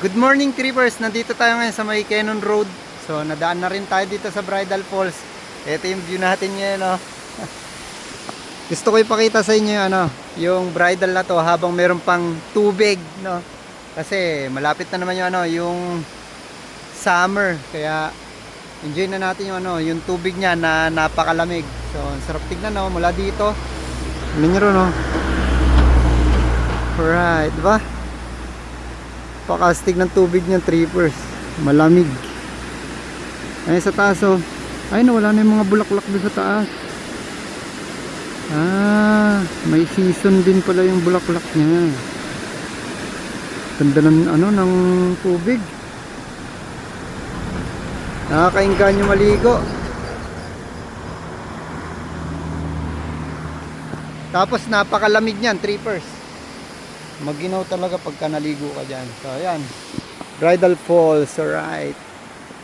Good morning creepers, nandito tayo ngayon sa may Cannon Road. So nadaan na rin tayo dito sa Bridal Falls. Ito yung view natin ngayon, no. Gusto ko ipakita sa inyo yung ano, yung bridal na to habang meron pang tubig, no. Kasi malapit na naman yung ano, yung summer. Kaya enjoy na natin yung ano, yung tubig niya na napakalamig. So sarap tignan no, mula dito. Ano nyo ron, no. Alright, di ba? Pakastig ng tubig niya, trippers. Malamig. Ay, sa taas, oh. Ay, nawala na yung mga bulaklak doon sa taas. Ah, may season din pala yung bulaklak niya. Ganda ng, ano, ng tubig. Nakakainggan yung maligo. Tapos napakalamig niyan, trippers. Maginaw talaga pagka naligo ka dyan. So, ayan. Bridal Falls, alright.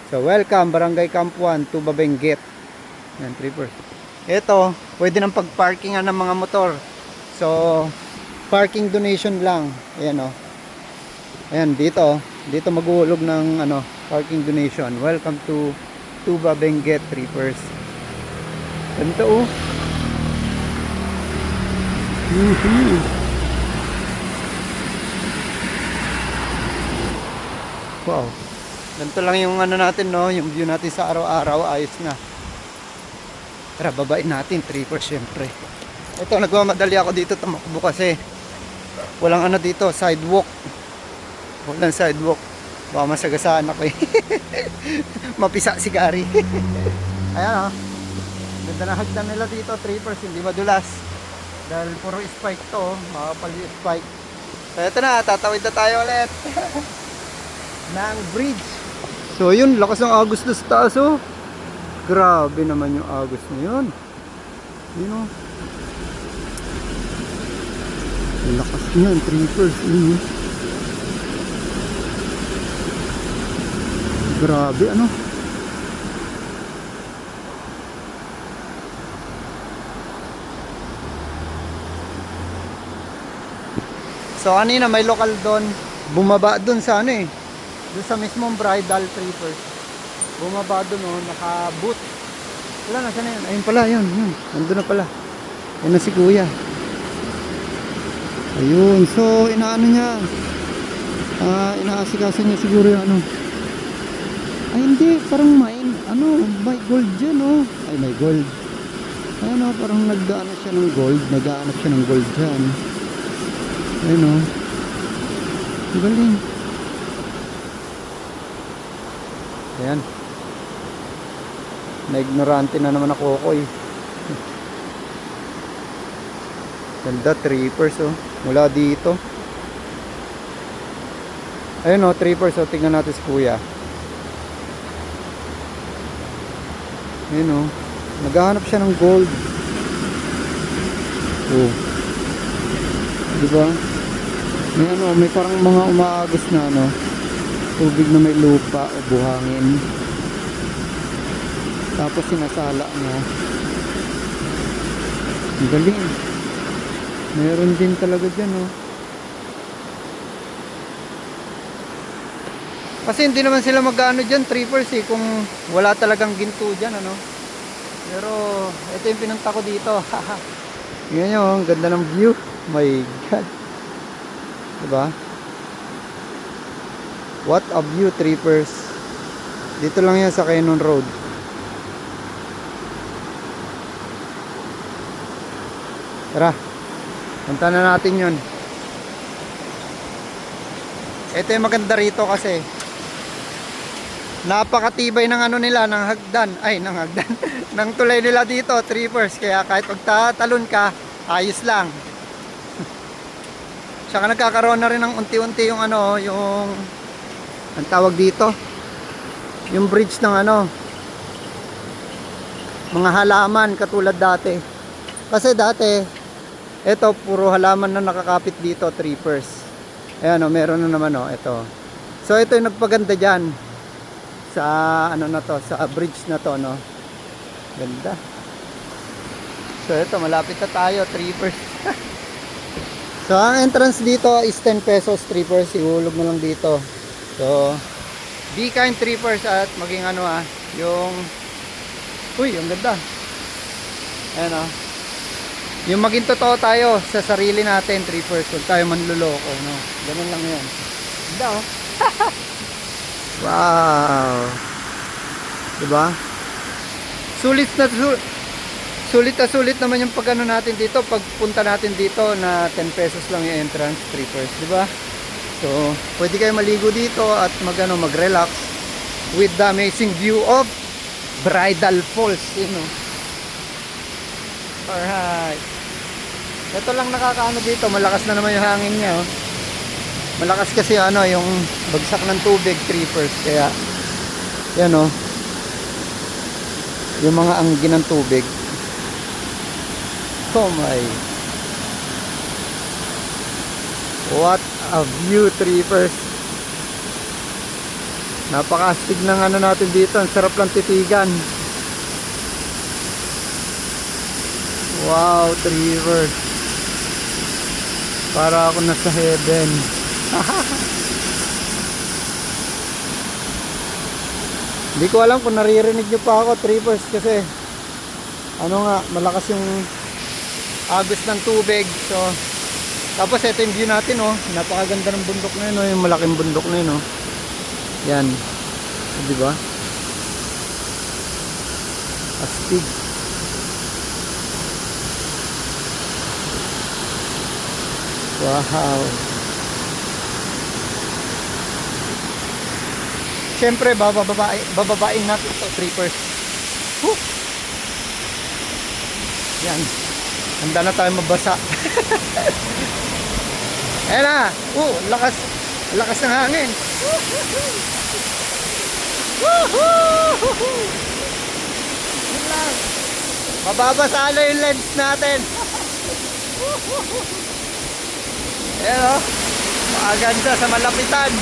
So, welcome, Barangay Camp 1, Tuba Benguet. Yan, trippers. Ito, pwede nang pag-parkingan ng mga motor. So, parking donation lang. Ayan, oh. Ayan, dito, dito maghuhulog ng, ano, parking donation. Welcome to Tuba Benguet, trippers. Ganito, oh. Wow. Ganito lang yung ano natin, no? Yung view natin sa araw-araw, ayos na. Tara, babain natin, tripper syempre. Ito, nagmamadali ako dito tumakbo kasi walang ano dito, sidewalk. Walang sidewalk. Baka masagasaan ako eh. Mapisa si Gary. Ayan, oh. Ganda na hagdan nila dito, trippers, hindi madulas. Dahil puro spike to, oh. makapal yung spike. So, ito na, tatawid na tayo ulit. ng bridge. So yun, lakas ng agos na sa taas oh. Grabe naman yung agos na yun. Yun oh. Lakas ang trippers. Yun oh. Grabe ano. So kanina may lokal doon. Bumaba doon sa ano eh. Doon sa mismong bridal trippers. Bumaba doon oh, naka-boot. Wala na, sana yun? Ayun pala, yun, yun. Nandun na pala. Yan na si kuya. Ayun, so inaano niya. Ah, inaasikaso niya siguro yung ano. Ay hindi, parang mine. Ano, may gold dyan oh. Ay may gold. Ayun oh, parang nagdaano siya ng gold. Nagaanap siya ng gold dyan. Ayun oh. Galing. Ayan. Na-ignorante na naman ako ko eh. Ganda, trippers oh. Mula dito. Ayun oh, trippers oh. Tingnan natin si kuya. Ayun oh. Naghahanap siya ng gold. Oh. Di ba? May ano, may parang mga umaagos na ano, tubig na may lupa o buhangin. Tapos sinasala niya. Ang galing. Meron din talaga dyan, oh. Kasi hindi naman sila mag-ano dyan, trippers eh, kung wala talagang ginto dyan, ano. Pero, ito yung pinunta ko dito. Tingnan nyo, oh, ganda ng view. My God. Diba? What a view, trippers. Dito lang yan sa Cannon Road. Tara. Punta na natin yun. Ito yung maganda rito kasi napakatibay ng ano nila, ng hagdan. Ay, ng hagdan. ng tulay nila dito, trippers. Kaya kahit pagtatalon ka, ayos lang. Tsaka nagkakaroon na rin ng unti-unti yung ano, yung ang tawag dito, yung bridge ng ano, mga halaman katulad dati. Kasi dati, ito puro halaman na nakakapit dito, trippers. Ayan o, meron na naman o, ito. So ito yung nagpaganda dyan sa ano na to, sa bridge na to, no. Ganda. So ito, malapit na tayo, trippers. So, ang entrance dito is 10 pesos, trippers. Ihulog mo lang dito. So, be kind trippers at maging ano ah, yung Uy, ang ganda. Ayan ah. Yung maging totoo tayo sa sarili natin, trippers. Huwag tayo manluloko, no? Ganun lang yan. Ganda oh. wow. Diba? Sulit na su- sulit na sulit naman yung pag ano natin dito, pagpunta natin dito na 10 pesos lang yung entrance, trippers, di ba? So, pwede kayo maligo dito at mag, ano, mag-relax with the amazing view of Bridal Falls, you know. Alright. Ito lang nakakaano dito, malakas na naman yung hangin niya, oh. Malakas kasi ano, yung bagsak ng tubig, trippers, kaya, yan oh. Yung mga angin ng tubig. Oh my. What a view, trippers. Napakastig ng ano natin dito. Ang sarap lang titigan. Wow, trippers. Para ako nasa heaven. Hindi ko alam kung naririnig nyo pa ako, trippers, kasi ano nga, malakas yung agos ng tubig. So, tapos ito yung view natin, oh. Napakaganda ng bundok na yun, oh. Yung malaking bundok na yun, oh. Yan. Di ba? Astig. Wow. Siyempre, babababain, bababain natin ito, trippers. Whew. Yan. Handa na tayo mabasa. Ayan na. Oh, lakas. Lakas ng hangin. Yun lang. Mababasa na yung lens natin. Ayan o. Makaganda sa malapitan.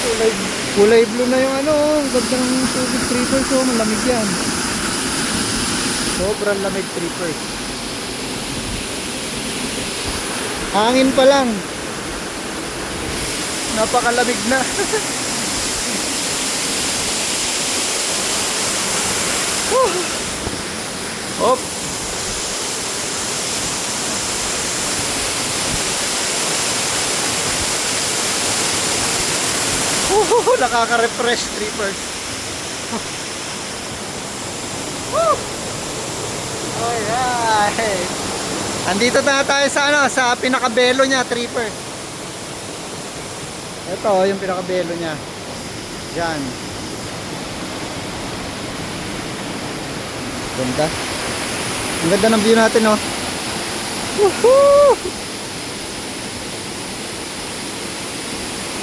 Kulay, kulay blue na yung ano. Ang ganda ng tubig trippers. Oh, malamig yan. Sobrang lamig trippers. Hangin pa lang. Napakalamig na. Hop. Woohoo! Nakaka-refresh trippers. Alright. Andito na tayo sa ano, sa pinakabelo niya, trippers. Ito, oh, yung pinakabelo niya. Diyan. Ganda. Ang ganda ng view natin, oh. Woohoo!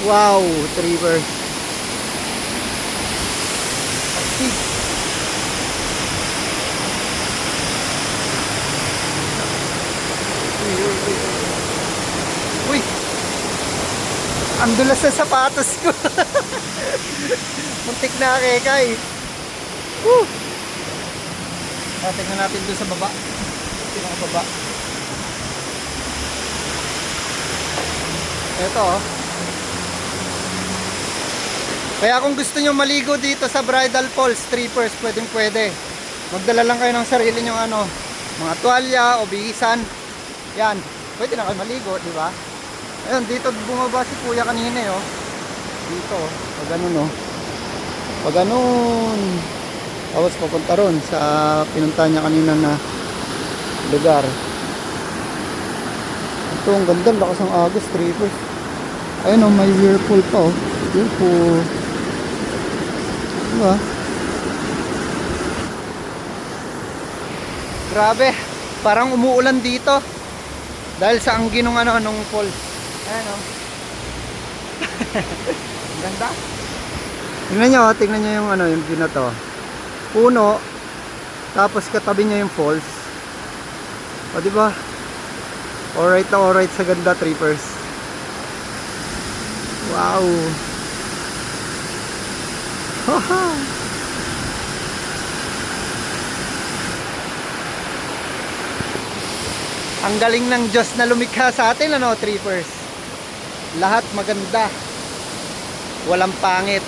Wow, trippers. Astig. Uy, uy, uy. Uy! Ang dulas sa sapatos ko. Muntik na kekay. Woo! Ah, tingnan natin doon sa baba. Pinakababa. Ito oh. Kaya kung gusto nyo maligo dito sa Bridal Falls, strippers, pwedeng pwede. Magdala lang kayo ng sarili nyo ano, mga tuwalya o bihisan. Yan, pwede na kayo maligo, di ba? Ayun, dito bumaba si kuya kanina eh, oh. Dito, oh. pag ganun oh. Pag ganun. Tapos papunta ron sa pinunta niya kanina na lugar. Ito, ang ganda, lakas ng agos, strippers. Ayun oh, may whirlpool pa oh. Whirlpool. Diba? Grabe, parang umuulan dito. Dahil sa angin ng ano, nung falls. Ayan o. Ang ganda. Tingnan nyo, tingnan nyo yung ano, yung view na to. Puno, tapos katabi niya yung falls. O, di ba? Alright na alright sa ganda, trippers. Wow. Haha. Ang galing ng Diyos na lumikha sa atin, ano, trippers lahat maganda. Walang pangit.